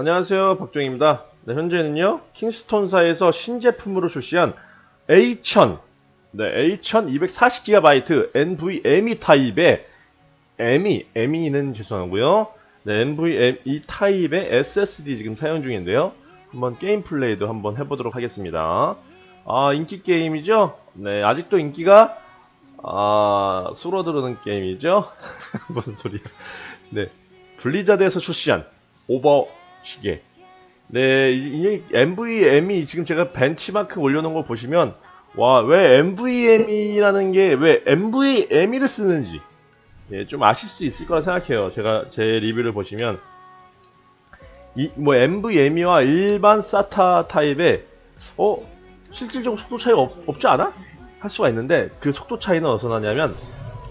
안녕하세요. 박종입니다. 네, 현재는요 킹스톤사에서 신제품으로 출시한 A1000 네, A1000 240GB NVMe 타입의 ME, ME는 죄송하고요. 네, NVMe 타입의 SSD 지금 사용 중인데요. 한번 게임 플레이도 한번 해보도록 하겠습니다. 아 인기 게임이죠? 네 아직도 인기가 아 수로드르는 게임이죠? 무슨 소리야. 네 블리자드에서 출시한 오버 시계. 네, 이, 이 MVM이 지금 제가 벤치마크 올려놓은 거 보시면 와, 왜 MVM이라는 게 왜 MVM이를 쓰는지 예, 좀 아실 수 있을 거라 생각해요. 제가 제 리뷰를 보시면 이 뭐 MVM이와 일반 SATA 타입의 어 실질적 속도 차이가 없, 없지 않아? 할 수가 있는데 그 속도 차이는 어디서 나냐면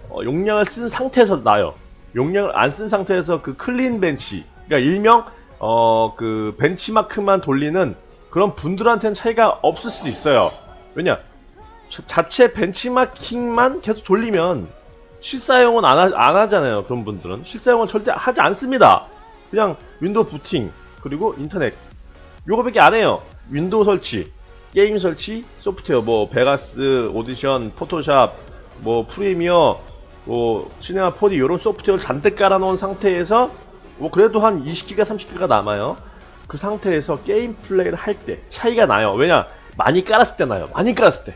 어, 용량을 쓴 상태에서 나요. 용량을 안 쓴 상태에서 그 클린 벤치, 그러니까 일명 어 그 벤치마크만 돌리는 그런 분들한테는 차이가 없을 수도 있어요. 왜냐 자- 자체 벤치마킹만 계속 돌리면 실사용은 안, 하, 안 하잖아요. 그런 분들은 실사용은 절대 하지 않습니다. 그냥 윈도우 부팅 그리고 인터넷 요거밖에 안 해요. 윈도우 설치, 게임 설치, 소프트웨어 뭐 베가스, 오디션, 포토샵, 뭐 프리미어, 뭐 시네마 4D 이런 소프트웨어를 잔뜩 깔아놓은 상태에서 뭐 그래도 한 20기가 30기가 남아요. 그 상태에서 게임 플레이를 할 때 차이가 나요. 왜냐 많이 깔았을 때 나요. 많이 깔았을 때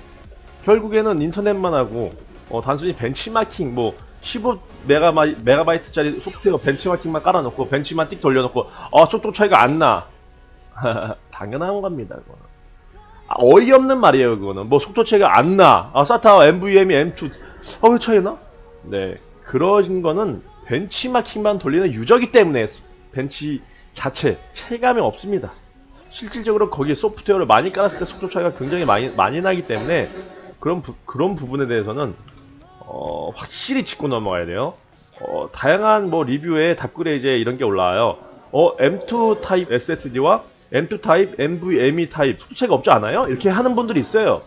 결국에는 인터넷만 하고 어, 단순히 벤치마킹 뭐 15메가바이, 메가바이트짜리 소프트웨어 벤치마킹만 깔아놓고 벤치만 띡 돌려놓고 아 속도 차이가 안 나. 당연한 겁니다. 그거는. 아, 어이없는 말이에요. 그거는 뭐 속도 차이가 안 나. 아 사타 MVM이 M2 어왜 차이 나? 네 그런 거는 벤치마킹만 돌리는 유저기 때문에 벤치 자체 체감이 없습니다. 실질적으로 거기에 소프트웨어를 많이 깔았을 때 속도 차이가 굉장히 많이 많이 나기 때문에 그런 부, 그런 부분에 대해서는 어, 확실히 짚고 넘어가야 돼요. 어, 다양한 뭐 리뷰에 답글에 이런 게 올라와요. 어, M2 타입 SSD와 M2 타입 NVMe 타입 속도 차이가 없지 않아요? 이렇게 하는 분들이 있어요.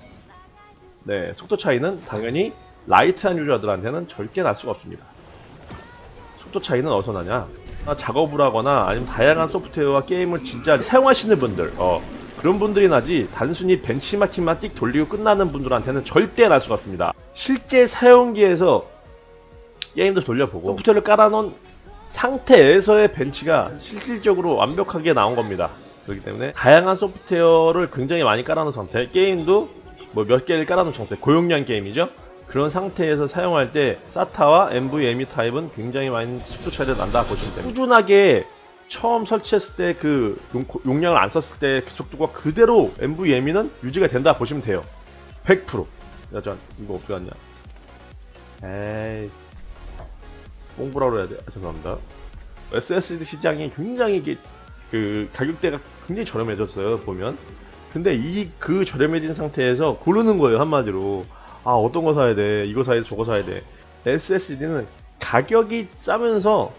네, 속도 차이는 당연히 라이트한 유저들한테는 절대 날 수가 없습니다. 속도 차이는 어디서 나냐? 아, 작업을 하거나 아니면 다양한 소프트웨어와 게임을 진짜 사용하시는 분들, 어, 그런 분들이 나지 단순히 벤치마킹만 띡 돌리고 끝나는 분들한테는 절대 날 수가 없습니다. 실제 사용기에서 게임도 돌려보고 소프트웨어를 깔아놓은 상태에서의 벤치가 실질적으로 완벽하게 나온 겁니다. 그렇기 때문에 다양한 소프트웨어를 굉장히 많이 깔아놓은 상태, 게임도 뭐 몇 개를 깔아놓은 상태, 고용량 게임이죠. 그런 상태에서 사용할 때 SATA와 NVMe 타입은 굉장히 많이 속도 차이가 난다 보시면 됩니다. 꾸준하게 처음 설치했을 때 그 용량을 안 썼을 때 그 속도가 그대로 NVMe는 유지가 된다 보시면 돼요. 100%. 야, 전 이거 어떻게 하냐? 에이, 뽕보라로 해야 돼. 아, 죄송합니다. SSD 시장이 굉장히 그 가격대가 굉장히 저렴해졌어요. 보면. 근데 이 그 저렴해진 상태에서 고르는 거예요 한마디로. 아 어떤 거 사야 돼? 이거 사야 돼? 저거 사야 돼? SSD는 가격이 싸면서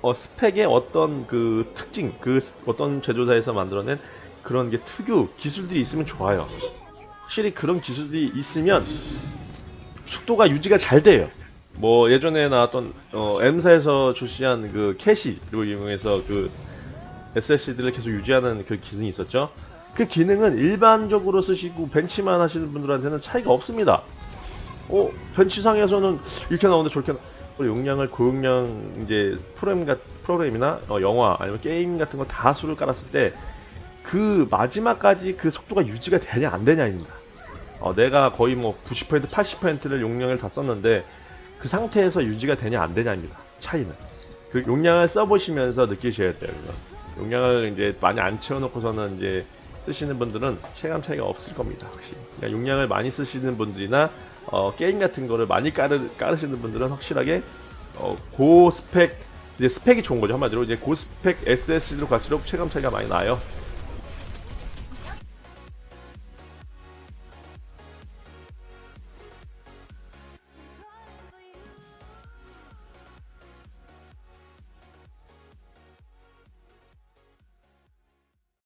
어, 스펙의 어떤 그 특징, 그 스- 어떤 제조사에서 만들어낸 그런 게 특유 기술들이 있으면 좋아요. 확실히 그런 기술들이 있으면 속도가 유지가 잘 돼요. 뭐 예전에 나왔던 어, M사에서 출시한 그 캐시를 이용해서 그 SSD를 계속 유지하는 그 기능이 있었죠. 그 기능은 일반적으로 쓰시고 벤치만 하시는 분들한테는 차이가 없습니다. 어, 벤치상에서는 이렇게 나오는데 저렇게 나... 어, 용량을 고용량 이제 프로그램 같 프로그램이나 어, 영화 아니면 게임 같은 거 다 수를 깔았을 때 그 마지막까지 그 속도가 유지가 되냐 안 되냐입니다. 어, 내가 거의 뭐 90% 80%를 용량을 다 썼는데 그 상태에서 유지가 되냐 안 되냐입니다. 차이는. 그 용량을 써보시면서 느끼셔야 돼요. 용량을 이제 많이 안 채워놓고서는 이제 쓰시는 분들은 체감 차이가 없을 겁니다. 확실히. 그러니까 용량을 많이 쓰시는 분들이나 어, 게임 같은 거를 많이 깔으, 깔으시는 분들은 확실하게 어, 고 스펙 이제 스펙이 좋은 거죠 한마디로 이제 고 스펙 SSD로 갈수록 체감 차이가 많이 나요.